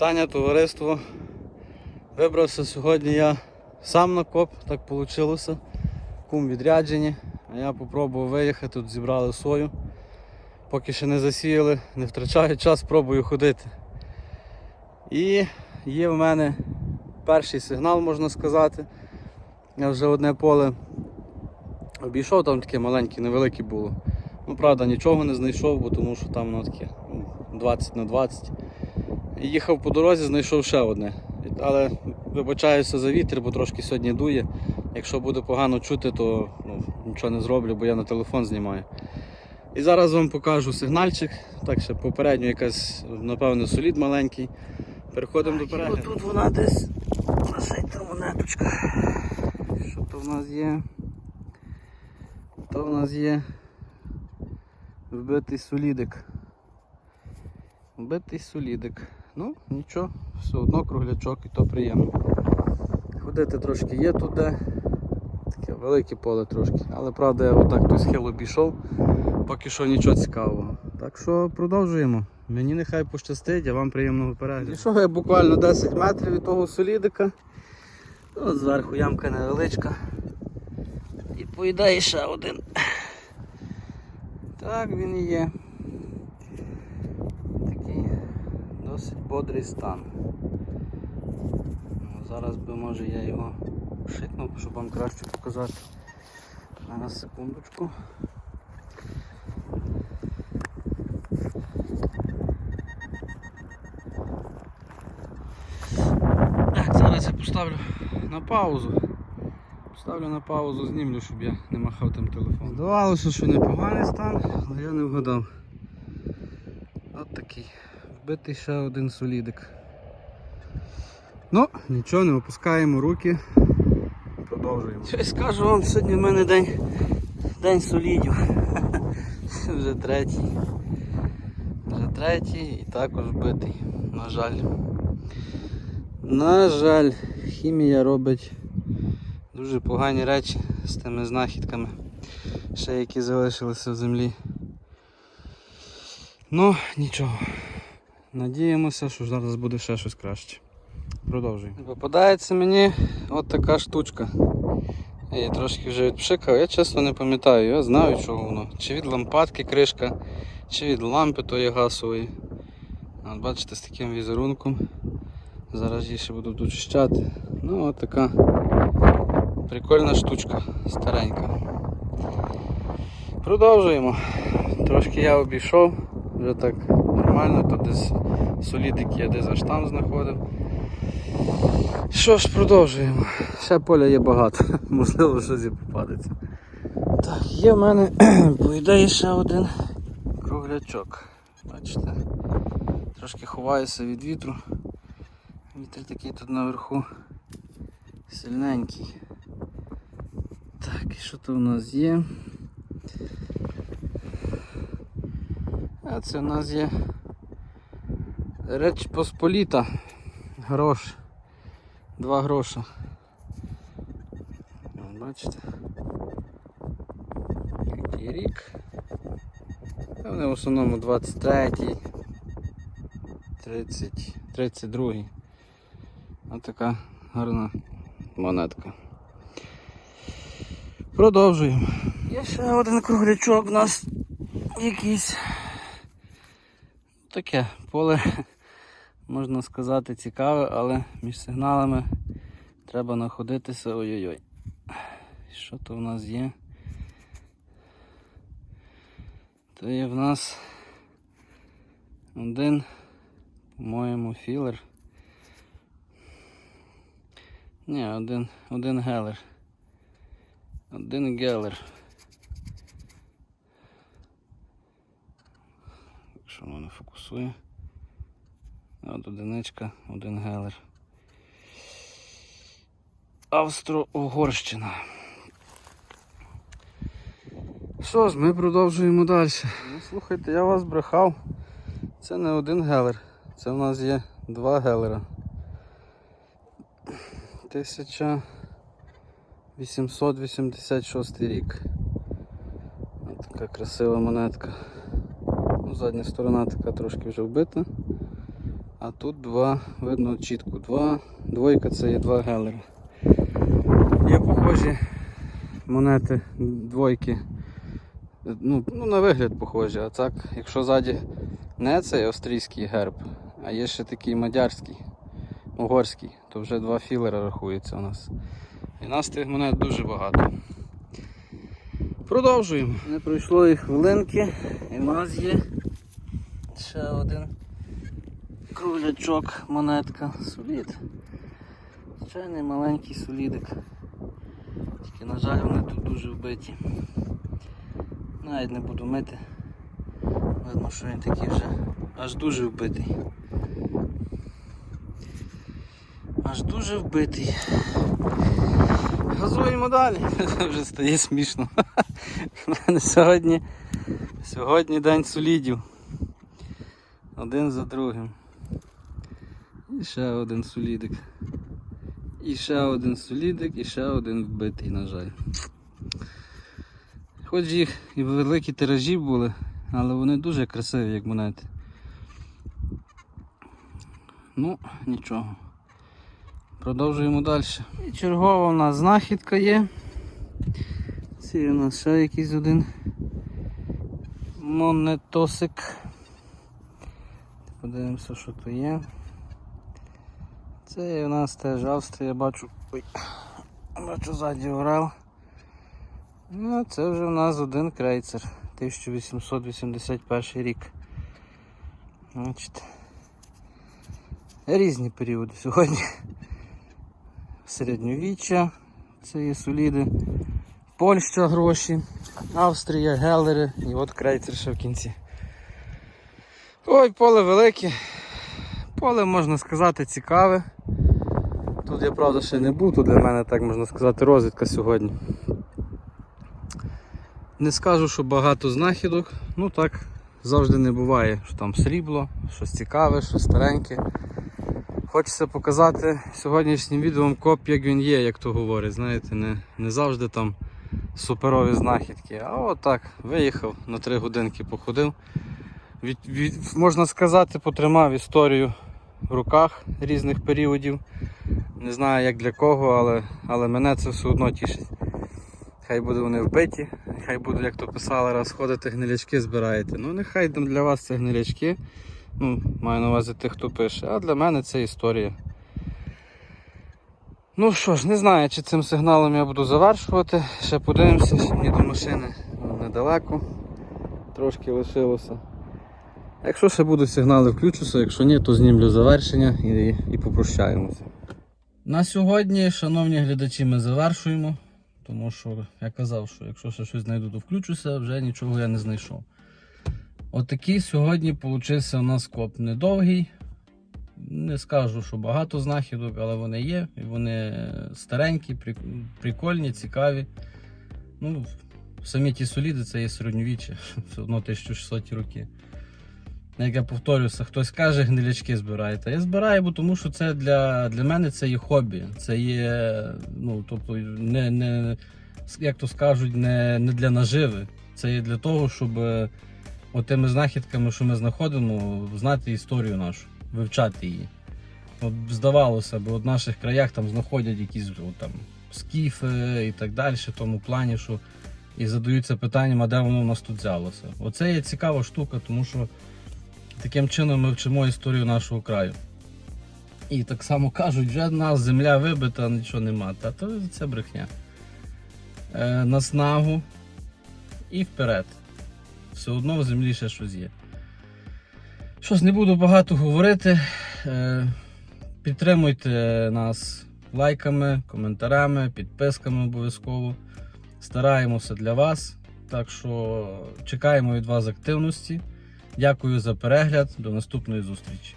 Вітання товариство. Вибрався сьогодні я сам на коп, так вийшло. Кум відряджені. А я спробував виїхати, тут зібрали сою. Поки ще не засіяли, не втрачаю час, пробую ходити. І є в мене перший сигнал, можна сказати. Я вже одне поле обійшов, там таке маленьке, невелике було. Ну, правда, нічого не знайшов, бо тому що там воно таке ну, 20 на 20. І Їхав по дорозі, знайшов ще одне. Але вибачаюся за вітер, бо трошки сьогодні дує. Якщо буде погано чути, то ну, нічого не зроблю, бо я на телефон знімаю. І зараз вам покажу сигнальчик. Так ще попередньо якась, напевно, солід маленький. Переходимо до перегляду. Тут вона десь лежить та монеточка. Що то в нас є? То в нас є вбитий солідик. Вбитий солідик. Ну, нічого, все одно круглячок і то приємно. Ходити трошки є туди. Таке велике поле трошки. Але правда я отак той схил обійшов, поки що нічого цікавого. Так що продовжуємо. Мені нехай пощастить, а вам приємного перегляду. Пішов я буквально 10 метрів від того солідика. От зверху ямка невеличка. І поїдає ще один. Так він і є. Такий досить бодрий стан. Ну, Зараз би може я його шикнув, щоб вам краще показати. На секундочку. Так, зараз я поставлю на паузу. Поставлю на паузу, знімлю, щоб я не махав тим телефоном. Здавалося, що непоганий стан, але я не вгадав. От такий. Вбитий ще один солідик. Ну, нічого, не опускаємо руки. Продовжуємо. Щось скажу вам, сьогодні в мене день, день солідів. Вже третій. Вже третій і також вбитий. На жаль. На жаль, хімія робить дуже погані речі з тими знахідками, ще які залишилися в землі. Ну, нічого. Надіємося, що зараз буде ще щось краще. Продовжуємо. Попадається мені от така штучка. Я її трошки вже відпшикав, я чесно не пам'ятаю, я знаю, чого воно. Чи від лампадки кришка, чи від лампи тої газової. От бачите, з таким візерунком. Зараз її ще буду дочищати. Ну от така прикольна штучка, старенька. Продовжуємо. Трошки я обійшов, вже так нормально, тут десь солідик я десь аж там знаходив. Що ж, продовжуємо. Ще поля є багато, можливо щось і попадеться. Так, є в мене, по ідеї, ще один круглячок. Бачите, трошки ховаюся від вітру. Вітер такий тут наверху сильненький. Так, і що то у нас є? А це у нас є Реч Посполіта. Грош. Два гроша. Бачите? Який рік. А в основному 23, 30, 32. Ось така гарна монетка. Продовжуємо. Є ще один круглячок у нас якийсь. Таке поле, можна сказати, цікаве, але між сигналами треба знаходитися. Ой-ой-ой. Що то в нас є? То є в нас один, по-моєму, філер. Ні, один, один гелер. Один гелер. Якщо воно. От одиничка, один гелер. Австро-Угорщина. Що ж, ми продовжуємо далі. Ну, слухайте, я вас брехав. Це не один гелер. Це в нас є два гелера. 1886 рік. Ось така красива монетка. Задня сторона така трошки вже вбита. А тут два, видно чітко, два, двойка це є два гелери. Є похожі монети двойки. Ну, ну, на вигляд похожі, а так, якщо ззаді не цей австрійський герб, а є ще такий мадярський, угорський, то вже два філера рахується у нас. І нас тих монет дуже багато. Продовжуємо. Не пройшло і хвилинки, і в нас є ще один кружачок, монетка, солід. Звичайний маленький солідик. Тільки, на жаль, вони тут дуже вбиті. Навіть не буду мити. Видно, що він такий вже аж дуже вбитий. Аж дуже вбитий. Газуємо далі. Вже стає смішно. У мене сьогодні, сьогодні день солідів. Один за другим. І ще один солідик. І ще один солідик, і ще один вбитий, на жаль. Хоч їх і великі тиражі були, але вони дуже красиві, як монети. Ну, нічого. Продовжуємо далі. І чергова у нас знахідка є. Це у нас ще якийсь один монетосик. Подивимося, що то є. Це у нас теж Австрія, бачу. Ой, бачу ззаді Орел. Ну, це вже у нас один крейцер. 1881 рік. Значить, різні періоди сьогодні. Середньовіччя, це є соліди. Польща гроші, Австрія, Гелери і от крейцер ще в кінці. Ой, поле велике. Поле, можна сказати, цікаве. Тут я правда ще не був, тут для мене так можна сказати розвідка сьогодні. Не скажу, що багато знахідок, ну так завжди не буває, що там срібло, щось цікаве, щось стареньке. Хочеться показати сьогоднішнім відео коп, як він є, як то говорить. Знаєте, не, не завжди там суперові знахідки. А от так, виїхав на три годинки походив. Від, від, можна сказати, потримав історію в руках різних періодів. Не знаю як для кого, але, але мене це все одно тішить. Хай буде вони вбиті, хай буде, як то писали, раз ходите, гнилячки збираєте. Ну нехай для вас це гнилячки. Ну, маю на увазі тих, хто пише. А для мене це історія. Ну що ж, не знаю, чи цим сигналом я буду завершувати. Ще подивимося, ще мені до машини недалеко. Трошки лишилося. Якщо ще будуть сигнали, включуся, якщо ні, то знімлю завершення і, і попрощаємося. На сьогодні, шановні глядачі, ми завершуємо. Тому що я казав, що якщо ще щось знайду, то включуся, вже нічого я не знайшов. Отакий сьогодні получився у нас коп недовгий. Не скажу, що багато знахідок, але вони є. І вони старенькі, прикольні, цікаві. Ну, самі ті соліди це є середньовіччя, все одно 1600 роки. Як я повторюся, хтось каже, гнилячки збираєте. Я збираю, бо тому що це для, для мене це є хобі. Це є, ну, тобто, не, не, як то скажуть, не, не для наживи. Це є для того, щоб е, отими знахідками, що ми знаходимо, знати історію нашу, вивчати її. От здавалося б, от в наших краях там знаходять якісь от, там, скіфи і так далі, в тому плані, що і задаються питанням, а де воно у нас тут взялося. Оце є цікава штука, тому що таким чином ми вчимо історію нашого краю. І так само кажуть, вже нас земля вибита, нічого нема. Та то це брехня. Е, на снагу і вперед. Все одно в землі ще щось є. Щось не буду багато говорити. Е, підтримуйте нас лайками, коментарями, підписками обов'язково. Стараємося для вас. Так що чекаємо від вас активності. Дякую за перегляд. До наступної зустрічі.